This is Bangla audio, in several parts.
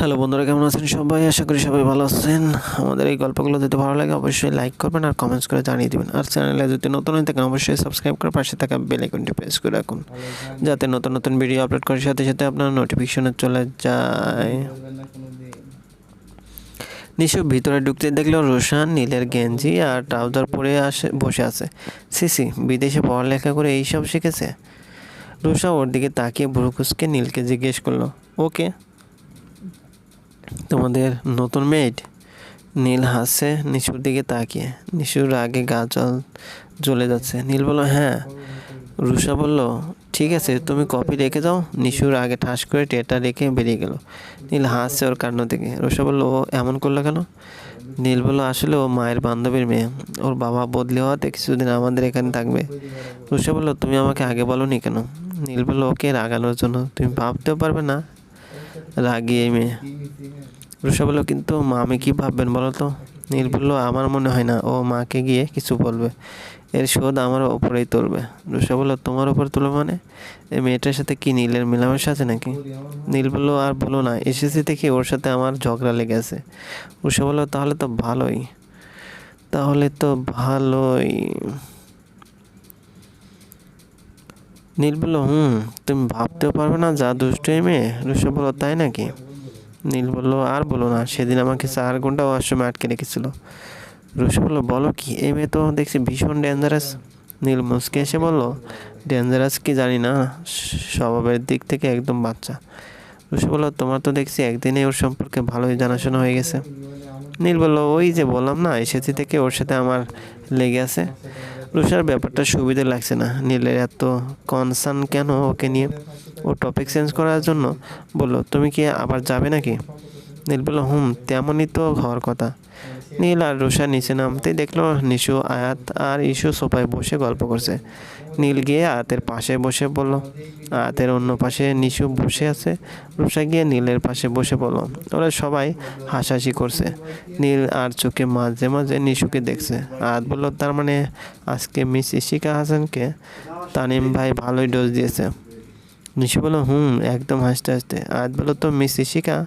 হ্যালো বন্ধুরা, কেমন আছেন সবাই? আশা করি সবাই ভালো আছেন। আমাদের এই গল্পগুলো যদি ভালো লাগে, অবশ্যই লাইক করবেন আর কমেন্টস করে জানিয়ে দেবেন। আর চ্যানেলে যদি নতুন হয়ে থাকেন, অবশ্যই সাবস্ক্রাইব করে পাশে থাকা বেল আইকনটি প্রেস করে রাখুন, যাতে নতুন নতুন ভিডিও আপলোড করার সাথে সাথে আপনার নোটিফিকেশনে চলে যায়। নিশু ভিতরে ঢুকতে দেখল রোশান, নীলের গেঞ্জি আর ট্রাউজার পরে আসে, বসে আছে। সিসি বিদেশে পড়ালেখা করে এইসব শিখেছে? রোশা ওর দিকে তাকিয়ে ভুরুকুসকে নীলকে জিজ্ঞেস করল, ওকে? তোমাদের নতুন মেড নীল হাসছে নিশুর দিকে তাকিয়ে। নিশুর আগে গা জল, জ্বলে যাচ্ছে। নীল বলল হ্যাঁ। রুষা বলল, ঠিক আছে, তুমি কপি রেখে যাও। নিশুর আগে ঠাস করে টেটা রেখে বেরিয়ে গেল। নীল হাসছে ওর কান্না থেকে রুষা বলল, ও এমন করল কেন? নীল বলল, আসলে ও মায়ের বান্ধবীর মেয়ে। ওর বাবা বদলে হওয়াতে কিছুদিন আমাদের এখানে থাকবে। রুষা বলল, তুমি আমাকে আগে বলনি কেন? নীল বলল, ওকে রাগানোর জন্য। তুমি ভাবতেও পারবে না রাগি এই মেয়ে রুষা বলল, কিন্তু মা আমি কী ভাববেন বলো তো? নীল বলল, আমার মনে হয় না, ও মাকে গিয়ে কিছু বলবে। এর শোধ আমার ওপরেই তুলবে। রুষা বলল, তোমার ওপর তুলবে মানে? এই মেয়েটার সাথে কি নীলের মেলামেশা আছে নাকি? নীল বলল, আর বলো না এসেছি দেখি ওর সাথে আমার ঝগড়া লেগে আছে। রুষা বলল, তাহলে তো ভালোই, তাহলে তো ভালোই। নীল বলল, হুম, তুমি ভাবতেও পারবে না যা দুষ্ট মেয়ে রুষা বলল তাই নাকি? নীল বলল, আর বলো না, সেদিন আমাকে চার ঘণ্টা ওয়াশরুমে আটকে রেখেছিল। রুষা বলল, বলো কি, এই মেয়ে তো দেখছি ভীষণ ডেঞ্জারাস নীল মুসকে এসে বলল ডেঞ্জারাস কি জানি না, স্বভাবের দিক থেকে একদম বাচ্চা। রুষা বলল, তোমার তো দেখছি একদিনে ওর সম্পর্কে ভালোই জানাশোনা হয়ে গেছে। নীল বলল, ওই যে বললাম না এসেছি থেকে ওর সাথে আমার লেগে আছে। রুষার ব্যাপারটা সুবিধে লাগছে না। নীলের এত কনসার্ন কেন ওকে নিয়ে? ও টপিক চেঞ্জ করার জন্য বলল, তুমি কি আবার যাবে নাকি? নীল বলল, হুম, তেমনই তো হওয়ার কথা। নীল আর রুষা নিচে নামতেই দেখল নিশু, আয়াত আর ইস্যু সোফায় বসে গল্প করছে। নীল গিয়ে আয়াতের পাশে বসে বলল, আয়াতের অন্য পাশে নিশু বসে আছে। রুষা গিয়ে নীলের পাশে বসে বলল ওরা সবাই হাসাহাসি করছে। নীল আর চোখে মাঝে মাঝে নিশুকে দেখছে। আয়াত বলল, তার মানে আজকে মিস ইশিকা হাসানকে তানিম ভাই ভালোই ডোজ দিয়েছে। নিশু বলল, হুম, একদম হাসতে হাসতে। আয়াত বলল, তো মিস ইশিকা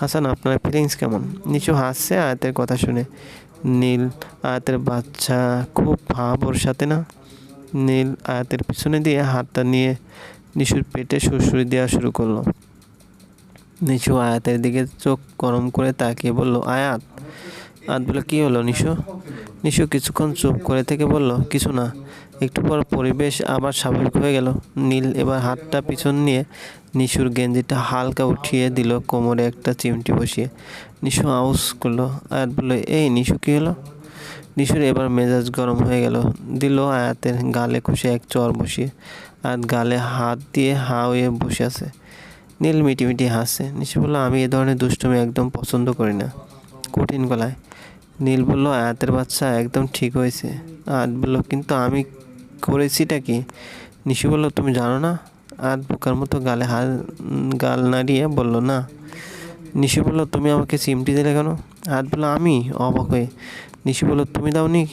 হাসান, আপনার ফিলিংস কেমন? নিচু হাসছে আয়াতের কথা শুনে। নীল আয়াতের বাচ্চা খুব ভাব ওর সাথে না? নীল আয়াতের পিছনে দিয়ে হাতটা নিয়ে নিশুর পেটে সুরসুরি দেওয়া শুরু করল। নিচু আয়াতের দিকে চোখ গরম করে তাকিয়ে বলল, আয়াত আয়াত বলল কী হলো নিশু? নিশু কিছুক্ষণ চুপ করে থেকে বলল, কিছু না। একটু পর পরিবেশ আবার স্বাভাবিক হয়ে গেল। নীল এবার হাতটা পিছন নিয়ে নিশুর গেঞ্জিটা হালকা উঠিয়ে দিল কোমরে একটা চিমটি বসিয়ে। নিশু আউস করল, আয়াত বলল, এই নিশু, কী হলো? নিশুর এবার মেজাজ গরম হয়ে গেল। দিল আয়াতের গালে খুশি এক চর বসিয়ে। আয়াত গালে হাত দিয়ে হা হয়ে বসে আছে। নীল মিটি মিটি হাসছে। নিশু বলল, আমি এ ধরনের দুষ্টুমি একদম পছন্দ করি না। কঠিন গলায়। নীল বলল, আয়াতের বাচ্চা একদম ঠিক হয়েছে। আয়াত বলল, কিন্তু আমি করেছিটা কি? নিশু বলল, তুমি জানো না? আর বোকার মতো গালে হাত, গাল নাড়িয়ে বলল, না। নিশু বলল, তুমি আমাকে চিমটি দিলে কেন? হাত বলল, আমি অবাক হয়ে। নিশু বলল, তুমি দাওনি?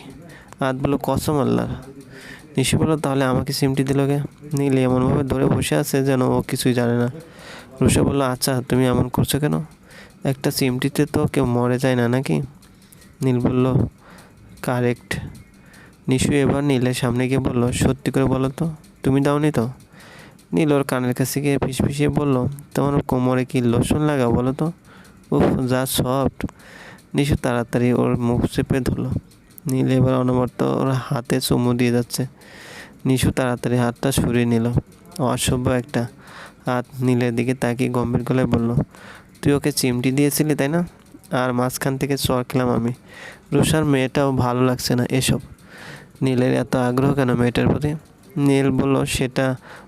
হাত বলল, কসম আল্লাহ নিশু বলল, তাহলে আমাকে চিমটি দিল কে? নীল এমনভাবে ধরে বসে আছে যেন ও কিছুই জানে না। রুষা বলল আচ্ছা তুমি এমন করছ কেন? একটা চিমটিতে তো কেউ মরে যায় না নাকি? নীল বলল, কারেক্ট। নিশু এবার নীলের সামনে গিয়ে বলল, সত্যি করে বলো তো, তুমি দাওনি তো? নীল ওর কানের কাছে গিয়ে ফিসফিসিয়ে বলল, তোমার কোমরে কি লোশন লাগা বলো তো? উফ, যা সফট। নিশু তাড়াতাড়ি ওর মুখ চেপে ধরলো। নীল এবার অনবরত ওর হাতে চুমু দিয়ে যাচ্ছে। নিশু তাড়াতাড়ি হাতটা সরিয়ে নিল। অসভ্য একটা হাত নীলের দিকে তাকিয়ে গম্ভীর গলায় বলল তুই ওকে চিমটি দিয়েছিলি, তাই না? আর মাঝখান থেকে চর খেলাম আমি। রুষার মেয়েটাও ভালো লাগছে না এসব। নীলের এত আগ্রহ কেন মেয়েটার প্রতি? নীল বলল, সেটা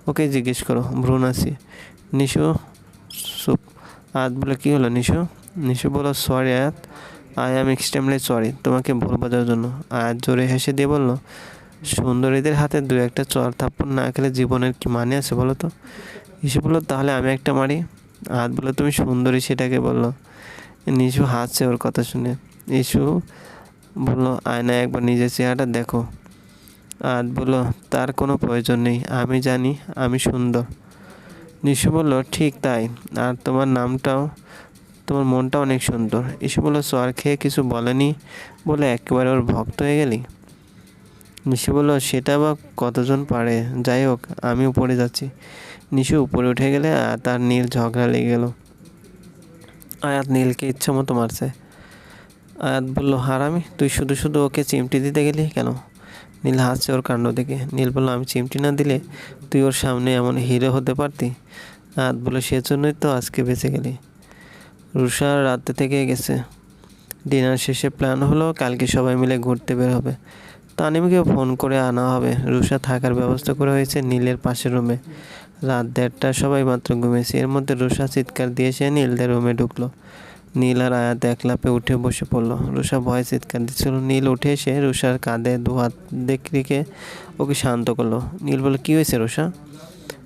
ওকে জিজ্ঞেস করো, ভ্রূণ আছি। নিশু সুপ আয়াত বলে, কী হলো নিশু? নিশু বলল, সরি আয়াত, আই অ্যাম এক্সট্রিমলি সরি, তোমাকে ভুল বোঝার জন্য। আয়াত জোরে হেসে দিয়ে বলল, সুন্দরীদের হাতে দু একটা চর থাপ্পড় না খেলে জীবনের কি মানে আছে বলো তো? নিশু বলল, তাহলে আমি একটা মারি? আয়াত বলল তুমি সুন্দরী সেটাকে বলল। নিশু হাসছে ওর কথা শুনে। ইসু বলল, আয়নায় একবার নিজের চেহারাটা দেখো। আদ বলল, তার কোনো প্রয়োজন নেই, আমি জানি, আমি সুন্দর। নিশু বলল, ঠিক তাই। আর তোমার নামটাও, তোমার মনটা অনেক সুন্দর। ইসু বলল, সোয়ার খেয়ে কিছু বলেনি বলে একেবারে ওর ভক্ত হয়ে গেলি? নিশু বলল, সেটা বা কতজন পারে? যাই হোক, আমি উপরে যাচ্ছি। নিশু উপরে উঠে গেলে তার নীল ঝগড়া লেগে গেল। আয়াত নীলকে ইচ্ছা মতো মারছে। আয়াত বলল, হারামি, তুই শুধু শুধু ওকে চিমটি দিতে গেলি কেন? নীল হাসছে ওর কাণ্ড দেখে। নীল বলল, আমি চিমটি না দিলে তুই ওর সামনে এমন হিরো হতে পারতি? আয়াত বলল সেজন্যই তো আজকে বেঁচে গেলি। রুষা রাতে থেকে গেছে। ডিনার শেষে প্ল্যান হলো কালকে সবাই মিলে ঘুরতে বের হবে। তানিমকে ফোন করে আনা হবে। রুষা থাকার ব্যবস্থা করা হয়েছে নীলের পাশের রুমে। রাত দেড়টা সবাই মাত্র ঘুমিয়েছে। এর মধ্যে রুষা চিৎকার দিয়ে সে নীলদের রুমে ঢুকলো। নীল আর আয়াত এক লাপে উঠে বসে পড়ল। রুষা ভয় চিৎকার দিচ্ছিল। নীল উঠে এসে রুষার কাঁধে দু হাত দেখে ওকে শান্ত করল। নীল বলল, কী হয়েছে রুষা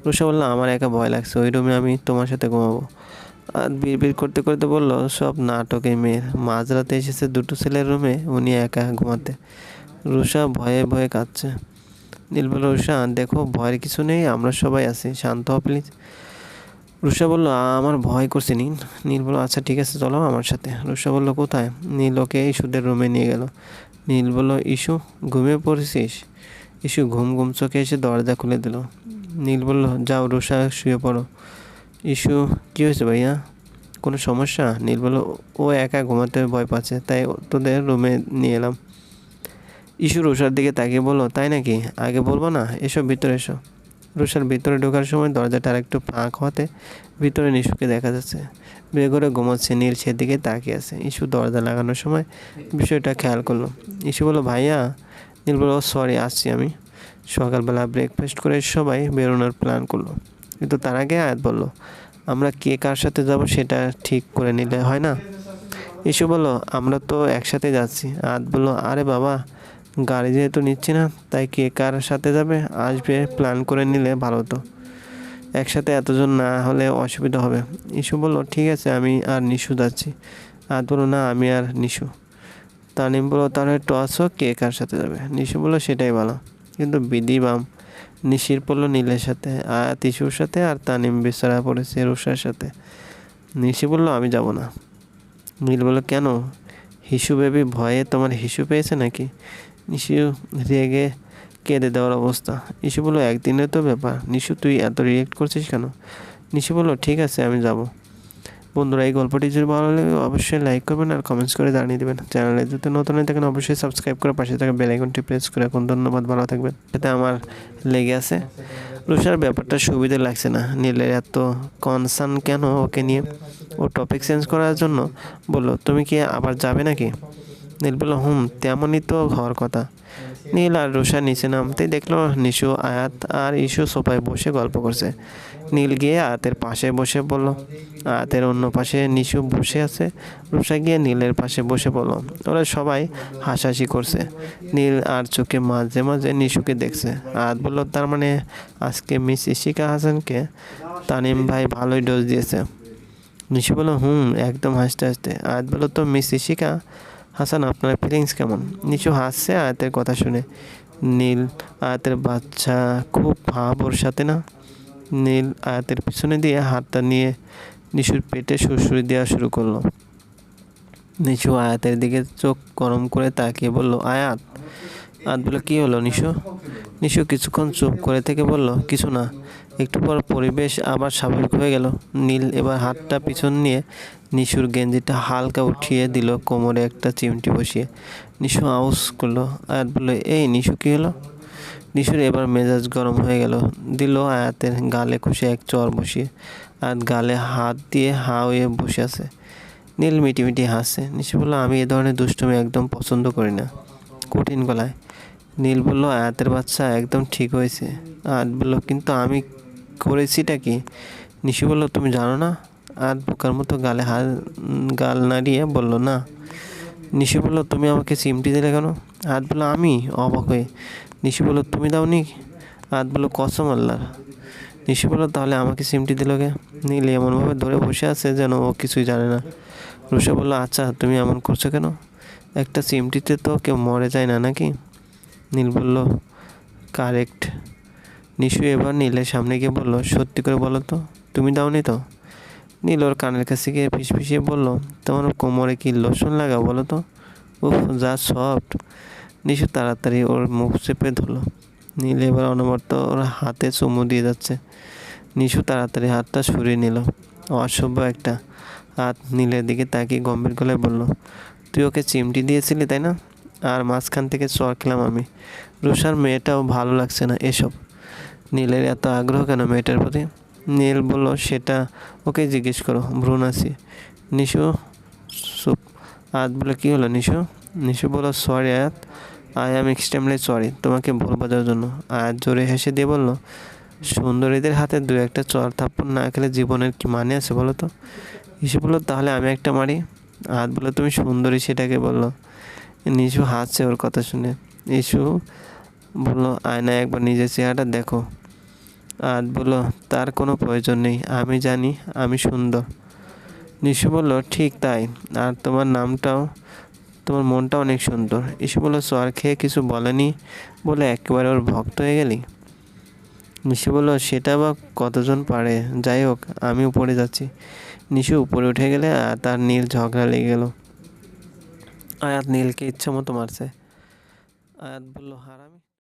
রুষা বলল, আমার একা ভয় লাগছে। ওই রুমে আমি তোমার সাথে ঘুমাবো। আর বিড়বিড় করতে করতে বলল, সব নাটকে মেয়ের। মাঝরাতে এসেছে দুটো ছেলের রুমে, উনি একা ঘুমাতে। রুষা ভয়ে ভয়ে কাঁদছে। নীল বলল রুষা দেখো, ভয়ের কিছু নেই, আমরা সবাই আছি, শান্ত হ প্লিজ রুষা বলল আমার ভয় করছে নীল। নীল বলল আচ্ছা ঠিক আছে, চলো আমার সাথে। রুষা বলল, কোথায়? নীল ওকে ইস্যুদের রুমে নিয়ে গেল। নীল বলল, ইস্যু, ঘুমিয়ে পড়েছিস? ইস্যু ঘুম ঘুম চোখে এসে দরজা খুলে দিল। নীল বলল, যাও রুষা শুয়ে পড়ো। ইস্যু, কী হয়েছে ভাইয়া? কোনো সমস্যা? নীল বলল, ও একা ঘুমাতে ভয় পাচ্ছে, তাই তোদের রুমে নিয়ে এলাম। ইস্যু রুষার দিকে তাকিয়ে বলল, তাই নাকি? আগে বলব না? এসো ভিতরে এসো। রুষার ভিতরে ঢোকার সময় দরজাটা একটু ফাঁক হতে ভিতরে নিশুকে দেখা যাচ্ছে। বের করে ঘুমাচ্ছে, নীল সেদিকে তাকিয়ে আছে। ইস্যু দরজা লাগানোর সময় বিষয়টা খেয়াল করল। ইস্যু বলল, ভাইয়া? নীল বলল, সরি, আসছি আমি। সকালবেলা ব্রেকফাস্ট করে সবাই বেরোনোর প্ল্যান করল। কিন্তু তার আগে আয়াত বলল, আমরা কে কার সাথে যাব সেটা ঠিক করে নিলে হয় না? ইস্যু বলল, আমরা তো একসাথে যাচ্ছি। আয়াত বলল, আরে বাবা গাড়ি যেহেতু নিচ্ছি না, তাই কে কার সাথে যাবে, আসবে প্ল্যান করে নিলে ভালো হতো। একসাথে এতজন না হলে অসুবিধা হবে। ইস্যু বলল, ঠিক আছে, আমি আর নিশু যাচ্ছি। আর বলল, না, আমি আর নিশু। তানিম বলল, তাহলে একটু আসো, কে কার সাথে যাবে? নিশু বলল, সেটাই ভালো। কিন্তু বিধি বাম, নিশির পড়ল নীলের সাথে, আর ইস্যুর সাথে, আর তানিম বেচারা পড়েছে রুষার সাথে। নিশি বলল, আমি যাব না। নীল বলল, কেন? হিসু বেবি ভয়ে তোমার হিসু পেয়েছে নাকি? নিশু রেগে কেঁদে দেওয়ার অবস্থা। নিশু বলল একদিনের তো ব্যাপার। নিশু, তুই এত রিয়েক্ট করছিস কেন? নিশু বলল, ঠিক আছে, আমি যাব। বন্ধুরা, এই গল্পটি যদি ভালো লাগে, অবশ্যই লাইক করবেন আর কমেন্টস করে জানিয়ে দেবেন। চ্যানেলে যদি নতুন হয়ে থাকেন, অবশ্যই সাবস্ক্রাইব করে পাশে থাকা বেল আইকনটি প্রেস করে এখন ধন্যবাদ, ভালো থাকবেন। এতে আমার লেগে আছে। রুষার ব্যাপারটা সুবিধে লাগছে না। নীলের এত কনসার্ন কেন ওকে নিয়ে? ও টপিক চেঞ্জ করার জন্য বলল, তুমি কি আবার যাবে নাকি? নীল বলল হুম, তেমনই তো হওয়ার কথা। নীল আর রুষা নিচে নামতেই দেখল নিশু, আয়াত আর ইসু সোফায় বসে গল্প করছে। নীল গিয়ে আয়াতের পাশে বসে বলল, আয়াতের অন্য পাশে নিশু বসে আছে? রুষা গিয়ে নীলের পাশে বসে বলল, ওরা সবাই হাসাহাসি করছে। নীল আর চোখে মাঝে মাঝে নিশুকে দেখছে। আয়াত বলল, তার মানে আজকে মিস ইশিকা হাসানকে তানিম ভাই ভালোই ডোজ দিয়েছে। নিশু বলল, হুম, একদম হাসতে হাসতে। আয়াত বলল, তো মিস ইশিকা হাসান, আপনার ফিলিংস কেমন? নিচু হাসছে আয়াতের কথা শুনে। নীল আয়াতের বাচ্চা খুব ভাব ওর সাথে না? নীল আয়াতের পিছনে দিয়ে হাতটা নিয়ে নিশুর পেটে সুরসুরি দেওয়া শুরু করল। নিশু আয়াতের দিকে চোখ গরম করে তাকিয়ে বলল, আয়াত? আয়াত বলল, কী হলো নিশু? নিশু কিছুক্ষণ চুপ করে থেকে বলল, কিছু না। একটু পর পরিবেশ আবার স্বাভাবিক হয়ে গেল। নীল এবার হাতটা পিছন নিয়ে নিশুর গেঞ্জিটা হালকা উঠিয়ে দিল কোমরে একটা চিমটি বসিয়ে। নিশু আউস করল আয়াত বলল, এই নিশু, কী হলো? নিশুর এবার মেজাজ গরম হয়ে গেল। দিল আয়াতের গালে খুশি এক চর বসিয়ে আয়াত গালে হাত দিয়ে হা হয়ে বসে আছে। নীল মিটিমিটি হাসছে নিশু বলল, আমি এ ধরনের দুষ্টুমি একদম পছন্দ করি না। কঠিন গলায়। নীল বলল, আয়াতের বাচ্চা একদম ঠিক হয়েছে। আয়াত বলল, কিন্তু আমি করেছিটা কি? নিশু বলল, তুমি জানো না? আর বোকার মতো গালে হাত, গাল নাড়িয়ে বলল, না। নিশু বলল, তুমি আমাকে চিমটি দিলে কেন? হাত বলল, আমি অবাক হয়ে। নিশু বলল, তুমি দাওনি? হাত বলল, কসম আল্লাহর। নিশু বলল, তাহলে আমাকে চিমটি দিল কে? নীল এমনভাবে ধরে বসে আছে যেন ও কিছুই জানে না। রুষা বলল আচ্ছা তুমি এমন করছ কেন? একটা চিমটিতে তো কেউ মরে যায় না নাকি? নীল বলল, কারেক্ট। নিশু এবার নীলের সামনে গিয়ে বলল, সত্যি করে বলো তো, তুমি দাওনি তো? নীল ওর কানের কাছে গিয়ে ফিসফিসিয়ে বলল, তোমার কোমরে কি লোশন লাগা বলো তো? উফ, যা সফট। নিশু তাড়াতাড়ি ওর মুখ চেপে ধরলো। নীল এবার অনবরত ওর হাতে চুমু দিয়ে যাচ্ছে। নিশু তাড়াতাড়ি হাতটা সরিয়ে নিল। অসভ্য একটা। হাত নীলের দিকে তাকিয়ে গম্ভীর গলায় বলল, তুই ওকে চিমটি দিয়েছিলি, তাই না? আর মাঝখান থেকে চর খেলাম আমি। রুষার মেয়েটাও ভালো লাগছে না এসব। নীলের এত আগ্রহ কেন মেয়েটার প্রতি? নীল বলল, সেটা ওকে জিজ্ঞেস করো ভ্রুণাসি নিশু সুপ আয়াত বলে কী হলো নিশু? নিশু বলল, সরি আয়াত, আই এম এক্সট্রিমলি সরি, তোমাকে ভুল বোঝার জন্য। আয়াত জোরে হেসে দিয়ে বলল, সুন্দরীদের হাতে দু একটা চর থাপ্পড় না খেলে জীবনের কি মানে আছে বলো তো? নিশু বলল, তাহলে আমি একটা মারি? আয়াত বলল, তুমি সুন্দরী সেটাকে বলল। নিশু হাসছে ওর কথা শুনে। ইসু বলল, আয়নায় একবার নিজের চেহারাটা দেখো। আয়াত বলল তার কোনো প্রয়োজন নেই। আমি জানি, আমি সুন্দর। নিশু বলল, ঠিক তাই। আর তোমার নামটাও, তোমার মনটা অনেক সুন্দর। ইসু বলল সর খেয়ে কিছু বলেনি বলে একেবারে ওর ভক্ত হয়ে গেলি? নিশু বলল, সেটা বা কতজন পারে? যাই হোক, আমি উপরে যাচ্ছি। নিশু উপরে উঠে গেলে আর তার নীল ঝগড়া লেগে গেল। আয়াত নীলকে ইচ্ছা মতো মারছে। আয়াত বলল, হারামি?